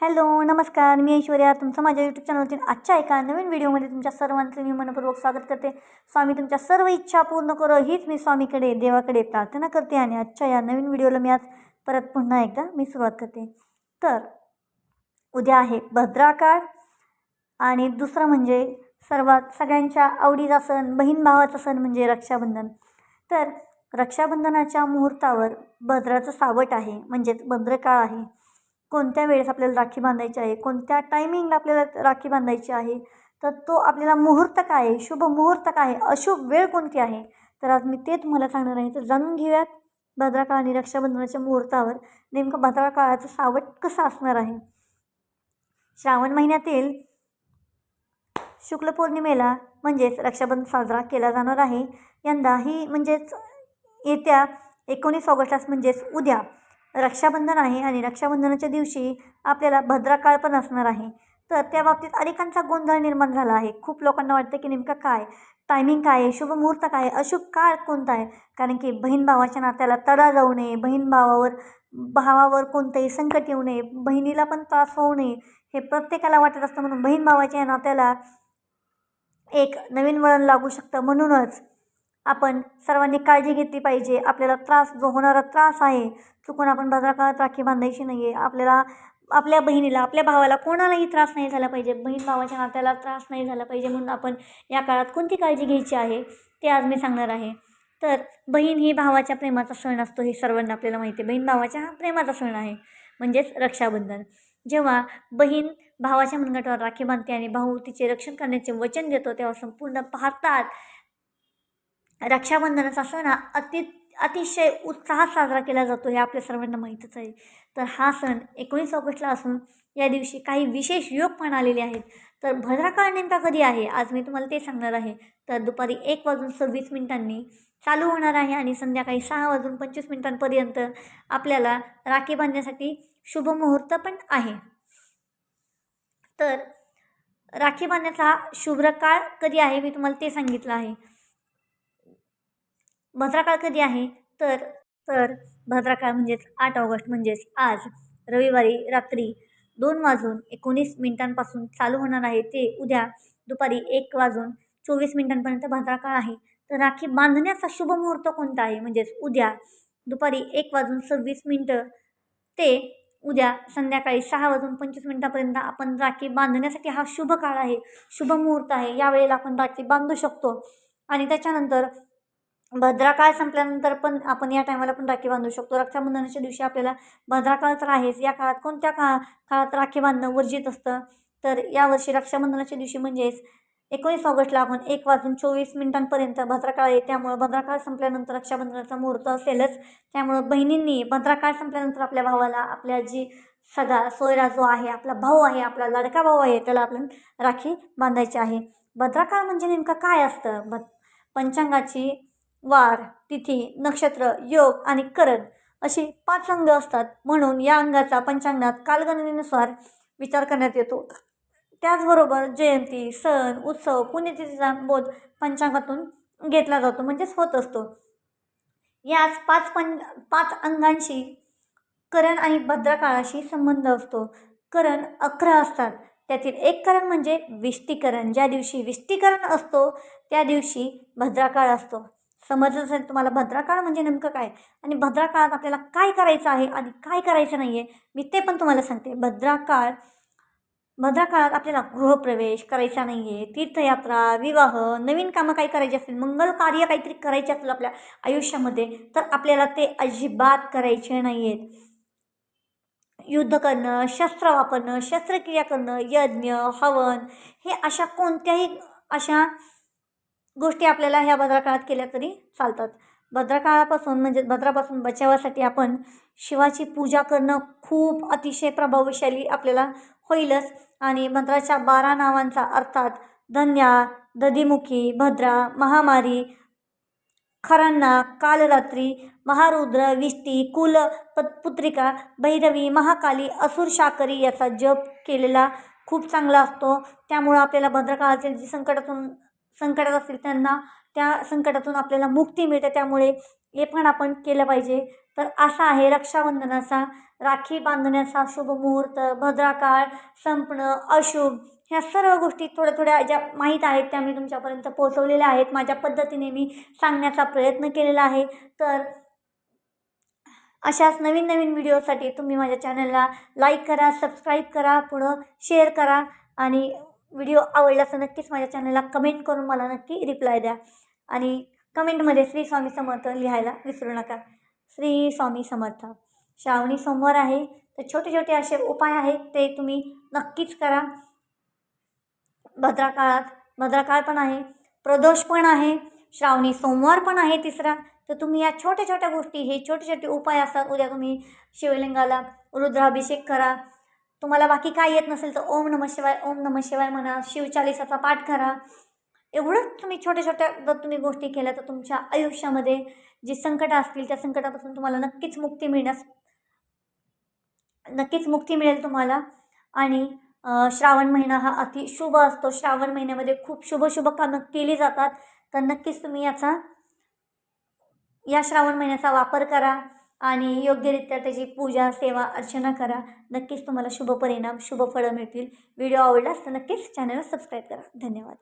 Hello नमस्कार. मी ऐश्वर्या. तुमचं माझ्या यूट्यूब चॅनलवरती आजच्या एका नवीन व्हिडिओमध्ये तुमच्या सर्वांचं मी मनपूर्वक स्वागत करते. स्वामी तुमच्या सर्व इच्छा पूर्ण करो हीच मी स्वामीकडे देवाकडे प्रार्थना करते आणि आजच्या या नवीन व्हिडिओला मी आज परत पुन्हा एकदा मी सुरुवात करते. तर उद्या आहे भद्राकाळ आणि दुसरं म्हणजे सर्वात सगळ्यांच्या आवडीचा सण बहीण भावाचा सण म्हणजे रक्षाबंधन. तर रक्षाबंधनाच्या मुहूर्तावर भद्राचं सावट आहे म्हणजेच भद्रकाळ आहे. कोणत्या वेळेस आपल्याला राखी बांधायची आहे? कोणत्या टायमिंगला आपल्याला राखी बांधायची आहे? तर तो आपल्याला मुहूर्त काय आहे? शुभ मुहूर्त काय आहे? अशुभ वेळ कोणती आहे? तर आज मी ते तुम्हाला सांगणार आहे. तर जाणून घेऊयात भद्राकाळ आणि रक्षाबंधनाच्या मुहूर्तावर नेमकं भद्राकाळाचं सावट कसं असणार आहे? श्रावण महिन्यातील शुक्ल पौर्णिमेला म्हणजेच रक्षाबंधन साजरा केला जाणार आहे. यंदा ही म्हणजेच येत्या एकोणीस ऑगस्टास म्हणजेच उद्या. रक्षाबंधन आहे आणि रक्षाबंधनाच्या दिवशी आपल्याला भद्राकाळ पण असणार आहे. तर त्या बाबतीत अनेकांचा गोंधळ निर्माण झाला आहे. खूप लोकांना वाटतं की नेमकं काय? टायमिंग काय आहे? शुभ मुहूर्त काय आहे? अशुभ काळ कोणता आहे? कारण की बहीण भावाच्या नात्याला तडा जाऊ नये बहीण भावावर भावावर कोणतंही संकट येऊ नये बहिणीला पण त्रास होऊ नये हे प्रत्येकाला वाटत असतं. म्हणून बहीण भावाच्या नात्याला एक नवीन वळण लागू शकतं म्हणूनच आपण सर्वांनी काळजी घेतली पाहिजे. आपल्याला त्रास जो होणारा त्रास आहे चुकून आपण भद्राकाळात राखी बांधायची नाही आहे आपल्याला आपल्या बहिणीला आपल्या भावाला कोणालाही त्रास नाही झाला पाहिजे. बहीण भावाच्या नात्याला त्रास नाही झाला पाहिजे म्हणून आपण या काळात कोणती काळजी घ्यायची आहे ते आज मी सांगणार आहे. तर बहीण ही भावाच्या प्रेमाचा सण असतो हे सर्वांना आपल्याला माहिती आहे. बहीण भावाच्या हा प्रेमाचा सण आहे म्हणजेच रक्षाबंधन. जेव्हा बहीण भावाच्या मनगटावर राखी बांधते आणि भाऊ तिचे रक्षण करण्याचे वचन देतो तेव्हा संपूर्ण भारतात रक्षाबंधनाचा सण हा अति अतिशय उत्साहात साजरा केला जातो हे आपल्या सर्वांना माहीतच आहे. तर हा सण एकोणीस ऑगस्टला असून या दिवशी काही विशेष योग पण आलेले आहेत. तर भद्राकाळ नेमका कधी आहे? आज मी तुम्हाला ते सांगणार आहे. तर दुपारी एक वाजून सव्वीस मिनिटांनी चालू होणार आहे आणि संध्याकाळी सहा वाजून पंचवीस मिनिटांपर्यंत आपल्याला राखी बांधण्यासाठी शुभ मुहूर्त पण आहे. तर राखी बांधण्याचा शुभ्र काळ कधी आहे? मी तुम्हाला ते सांगितलं आहे. भद्राकाळ कधी आहे? तर तर भद्राकाळ म्हणजेच आठ ऑगस्ट म्हणजेच आज रविवारी रात्री दोन वाजून एकोणीस मिनिटांपासून चालू होणार आहे ते उद्या दुपारी एक वाजून चोवीस मिनिटांपर्यंत भद्राकाळ आहे. तर राखी बांधण्याचा शुभ मुहूर्त कोणता आहे? म्हणजेच उद्या दुपारी एक वाजून सव्वीस मिनटं ते उद्या संध्याकाळी सहा वाजून पंचवीस मिनटापर्यंत आपण राखी बांधण्यासाठी हा शुभ काळ आहे. शुभ मुहूर्त आहे. यावेळेला आपण राखी बांधू शकतो. आणि त्याच्यानंतर भद्राकाळ संपल्यानंतर पण आपण या टायमाला पण राखी बांधू शकतो. रक्षाबंधनाच्या दिवशी आपल्याला भद्राकाळ तर आहेच. या काळात कोणत्या का काळात राखी बांधणं वर्जित असतं? तर यावर्षी रक्षाबंधनाच्या दिवशी म्हणजेच एकोणीस ऑगस्टला आपण एक वाजून चोवीस मिनिटांपर्यंत भद्राकाळ आहे. त्यामुळं भद्राकाळ संपल्यानंतर रक्षाबंधनाचा मुहूर्त असेलच. त्यामुळं बहिणींनी भद्राकाळ संपल्यानंतर आपल्या भावाला आपल्या जी सगळा सोयरा जो आहे आपला भाऊ आहे आपला लाडका भाऊ आहे त्याला आपण राखी बांधायची आहे. भद्राकाळ म्हणजे नेमकं काय असतं? भ पंचांगाची वार तिथी नक्षत्र योग आणि करण असे पाच अंग असतात. म्हणून या अंगाचा पंचांगात कालगणनेनुसार विचार करण्यात येतो. त्याचबरोबर जयंती सण उत्सव पुण्यतिथीचा बोध पंचांगातून घेतला जातो म्हणजेच होत असतो. याच पाच पं पाच अंगांशी करण आणि भद्रकाळाशी संबंध असतो. करण अकरा असतात. त्यातील एक करण म्हणजे विष्टीकरण. ज्या दिवशी विष्टीकरण असतो त्या दिवशी भद्राकाळ असतो. समजलं असेल तुम्हाला भद्राकाळ म्हणजे नेमकं काय? आणि भद्राकाळात आपल्याला काय करायचं आहे आणि काय करायचं नाही आहे मी ते पण तुम्हाला सांगते. भद्राकाळ भद्राकाळात आपल्याला गृहप्रवेश करायचा नाही आहे तीर्थयात्रा विवाह नवीन कामं काही करायची असतील मंगल कार्य काहीतरी करायचे असेल आपल्या आयुष्यामध्ये तर आपल्याला ते अजिबात करायचे नाही आहेत युद्ध करणं शस्त्र वापरणं शस्त्रक्रिया करणं यज्ञ हवन हे अशा कोणत्याही अशा गोष्टी आपल्याला ह्या भद्राकाळात केल्या तरी चालतात. भद्राकाळापासून म्हणजे भद्रापासून बचावासाठी आपण शिवाची पूजा करणं खूप अतिशय प्रभावशाली आपल्याला होईलच. आणि भद्राच्या बारा नावांचा अर्थात धन्या दधीमुखी भद्रा महामारी खरांना कालरात्री महारुद्र विष्टी कुल पुत्रिका भैरवी महाकाली असुर शाकरी याचा जप केलेला खूप चांगला असतो. त्यामुळं आपल्याला भद्रकाळातील जी संकटातून संकटात असतील त्यांना त्या संकटातून आपल्याला मुक्ती मिळते. त्यामुळे हे पण आपण केलं पाहिजे. तर असा आहे रक्षाबंधनाचा राखी बांधण्याचा शुभ मुहूर्त भद्राकाळ संपणं अशुभ ह्या सर्व गोष्टी थोड्या थोड्या ज्या माहीत आहेत त्या मी तुमच्यापर्यंत पोहोचवलेल्या आहेत. माझ्या पद्धतीने मी सांगण्याचा प्रयत्न केलेला आहे. तर अशाच नवीन नवीन व्हिडिओसाठी तुम्ही माझ्या चॅनलला लाईक करा सबस्क्राईब करा पुढं शेअर करा आणि व्हिडिओ आवडला तर नक्कीच माझ्या चॅनलला कमेंट करून मला नक्की रिप्लाय द्या. आणि कमेंटमध्ये श्री स्वामी समर्थ लिहायला विसरू नका. श्री स्वामी समर्थ. श्रावणी सोमवार आहे तर छोटे छोटे असे उपाय आहेत ते तुम्ही नक्कीच करा. भद्राकाळात भद्राकाळ पण आहे प्रदोष पण आहे श्रावणी सोमवार पण आहे तिसरा. तर तुम्ही या छोट्या छोट्या गोष्टी हे छोटे छोटे उपाय असतात उद्या तुम्ही शिवलिंगाला रुद्राभिषेक करा. तुम्हाला बाकी काय येत नसेल तर ओम नम शिवाय ओम नम शिवाय म्हणा शिवचालिसाचा पाठ करा. एवढंच तुम्ही छोट्या छोट्या जर तुम्ही गोष्टी केल्या तर तुमच्या आयुष्यामध्ये जी संकटं असतील त्या संकटापासून तुम्हाला नक्कीच मुक्ती मिळण्यास नक्कीच मुक्ती मिळेल तुम्हाला. आणि श्रावण महिना हा अति शुभ असतो. श्रावण महिन्यामध्ये खूप शुभ शुभ कामं केली जातात. तर नक्कीच तुम्ही याचा या श्रावण महिन्याचा वापर करा. आणि योग्यरित्या त्याची पूजा सेवा अर्चना करा. नक्कीच तुम्हाला शुभ परिणाम शुभ फळं मिळतील. व्हिडिओ आवडला तर नक्कीच चॅनलला सबस्क्राईब करा. धन्यवाद.